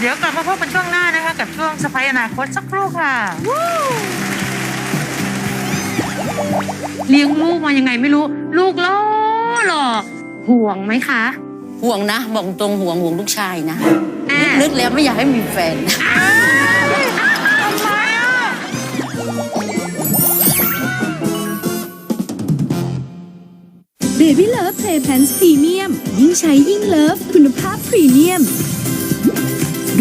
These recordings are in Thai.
เดี๋ยวกลับมาพบกันช่วงหน้านะคะ กับช่วงสไปอนาคตสักครู่ค่ะเลี้ยงลูกมายังไงไม่รู้ ลูกล่อหล่อห่วงไหมคะ ห่วงนะ บอกตรงห่วงห่วงลูกชายนะอ่าลึกๆแล้วไม่อยากให้มีแฟนทำไมอะเบบี้เลิฟเพลย์แพนส์พรีเมียมยิ่งใช้ยิ่งเลิฟคุณภาพพรีเมียม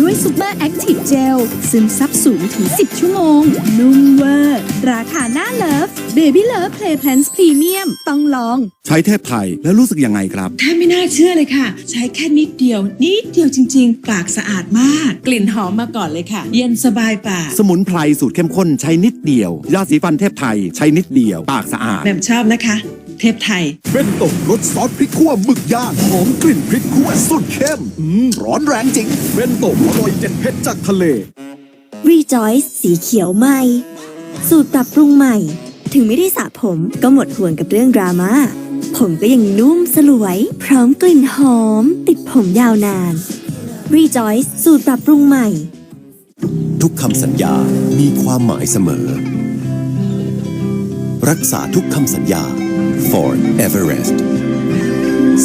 ด้วยซูเปอร์แอคทีฟเจลซึมซับสูงถึง 10 ชั่วโมง นุ่มเวอร์ ราคาหน้าเลิฟเบบี้เลิฟเพลย์แพนส์พรีเมียมต้องลอง ใช้เทพไทยแล้วรู้สึกยังไงครับ แทบไม่น่าเชื่อเลยค่ะ ใช้แค่นิดเดียว นิดเดียวจริง ๆ ปากสะอาดมาก กลิ่นหอมมาก่อนเลยค่ะ เย็นสบายปากสมุนไพรสูตรเข้มข้นใช้นิดเดียว ยาสีฟันเทพไทยใช้นิดเดียว ปากสะอาดแหม่มชอบนะคะ เทพไทยเบนโตรสซอสพริกขั่วหมึกย่างหอมกลิ่นพริกขั่วสุดเข้มอืมร้อนแรงจริงเบนโตอร่อยเด็ดเผ็ดจากทะเล Rejoice สีเขียวใหม่ สูตรปรับปรุงใหม่ ถึงไม่ได้สระผมก็หมดห่วงกับเรื่องดราม่าผมก็ยังนุ่มสลวย พร้อมกลิ่นหอม ติดผมยาวนาน Rejoice สูตรปรับปรุงใหม่ ทุกคำสัญญามีความหมายเสมอ รักษาทุกคำสัญญา Ford Everest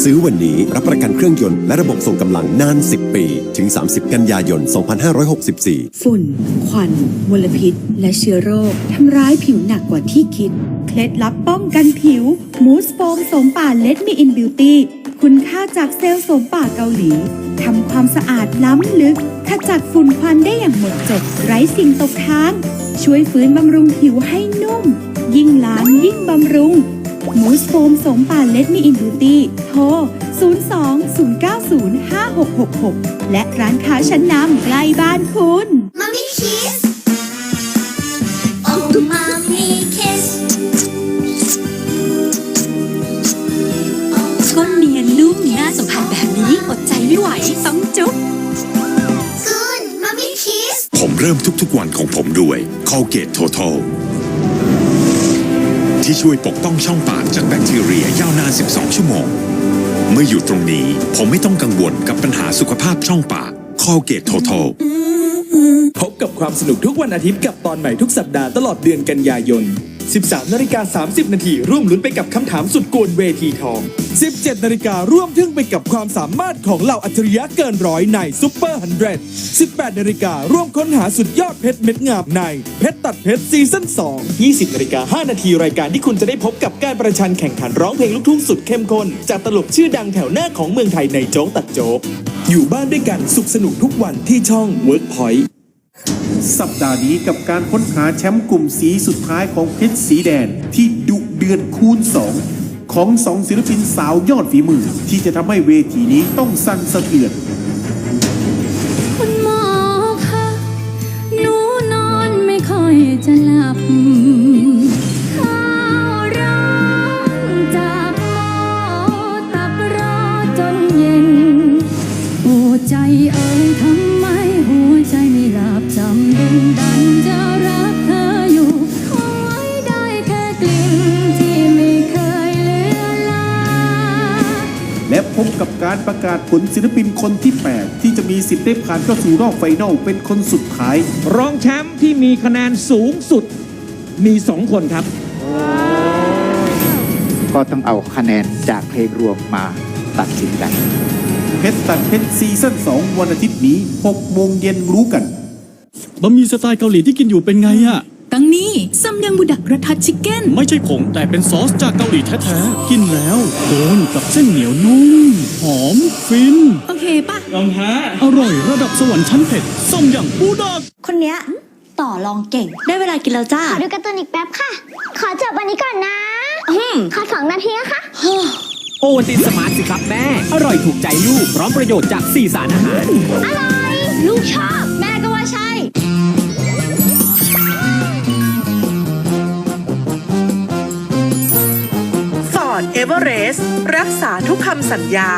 ซื้อวันนี้รับประกันเครื่องยนต์และระบบส่งกำลังนาน 10 ปี ถึง 30 กันยายน 2564 ฝุ่น ควัน มลพิษ และเชื้อโรค ทำร้ายผิวหนักกว่าที่คิด เคล็ดลับป้องกันผิว มูสโฟมสมป่าเลดมีอินบิวตี้คุณค่าจากเซลล์สมป่าเกาหลี ทำความสะอาดล้ำลึก ขจัดฝุ่นควันได้อย่างหมดจด ไร้สิ่งตกค้าง ช่วยฟื้นบำรุงผิวให้นุ่ม ยิ่งล้างยิ่งบำรุง มูสโฟมโสมป่าเลดมีอินบิวตี้โทร 02-090-5666 และร้านค้าชั้นนำใกล้บ้านคุณมัมมี่คิสโอ้มัมมี่คิสก้นเนียนนุ่มน่าสัมผัสแบบนี้อดใจไม่ไหวต้องจุ๊บคุณมัมมี่คิสผมเริ่มทุกๆวันของผมด้วย Colgate Total ที่ช่วยปกป้องช่องปากจากแบคทีเรียยาวนาน 12 ชั่วโมง เมื่ออยู่ตรงนี้ผมไม่ต้องกังวลกับปัญหาสุขภาพช่องปากคอเกตโทโทพบกับความสนุกทุกวันอาทิตย์กับตอนใหม่ทุกสัปดาห์ตลอดเดือนกันยายน 13นาฬิกา30 นาทีร่วมลุ้นไปกับคำถามสุดกวนเวทีทอง 17 นาฬิการ่วมทึ่งไปกับความสามารถของเหล่าอัจฉริยะเกินร้อยในซุปเปอร์ฮันเดร18 นาฬิการ่วมค้นหาสุดยอดเพชรเม็ดงามใน เพชรตัดเพชรซีซั่น2 20นาฬิกา5นาทีรายการที่คุณจะได้พบกับการประชันแข่งขันร้องเพลงลูกทุ่งสุดเข้มข้นจากตลกชื่อดังแถวหน้าของเมืองไทยในโจ๊กตัดโจ๊กอยู่บ้านด้วยกันสุขสนุกทุกวันที่ช่อง Workpoint สัปดาห์นี้กับการค้นหาแชมป์กลุ่มสีสุดท้ายของเพชรสีแดงที่ดุเดือดคูณสองของสองศิลปินสาวยอดฝีมือ ที่จะทำให้เวทีนี้ต้องสั่นสะเทือนคุณหมอคะหนูนอนไม่ค่อยจะหลับใจเอ่ยทำ และพบกับการประกาศผลศิลปินคนที่ 8 ที่จะมีสิทธิ์ได้ผ่านเข้าสู่รอบไฟนอลเป็นคนสุดท้าย รองแชมป์ที่มีคะแนนสูงสุดมีสองคนครับ ก็ต้องเอาคะแนนจากเพลงรวมมาตัดสินกัน เพชรตัดเพชรซีซั่น2วันอาทิตย์นี้6โมงเย็นรู้กันบะหมี่สไตล์เกาหลีที่กินอยู่เป็นไงอะ ตั้งนี้ซัมยังบุดักระทัดชิคเก้น ไม่ใช่ผงแต่เป็นซอสจากเกาหลีแท้ๆ กินแล้วโดนกับเส้นเหนียวนุ่ม หอมฟิน โอเคปะยอมแพ้อร่อยระดับสวรรค์ชั้นเผ็ดส้มอย่างปูดัก คนเนี้ยต่อรองเก่ง ได้เวลากินแล้วจ้า ขอดูการ์ตูนอีกแป๊บค่ะ ขอจบวันนี้ก่อนนะอืมขอสองนาทีนะคะโอวัลตินสมาร์ทสิครับแม่ อร่อยถูกใจลูก พร้อมประโยชน์จากสี่สารอาหาร อร่อย ลูกชอบ แม่ก็ เอเวอเรสต์รักษาทุกคำสัญญา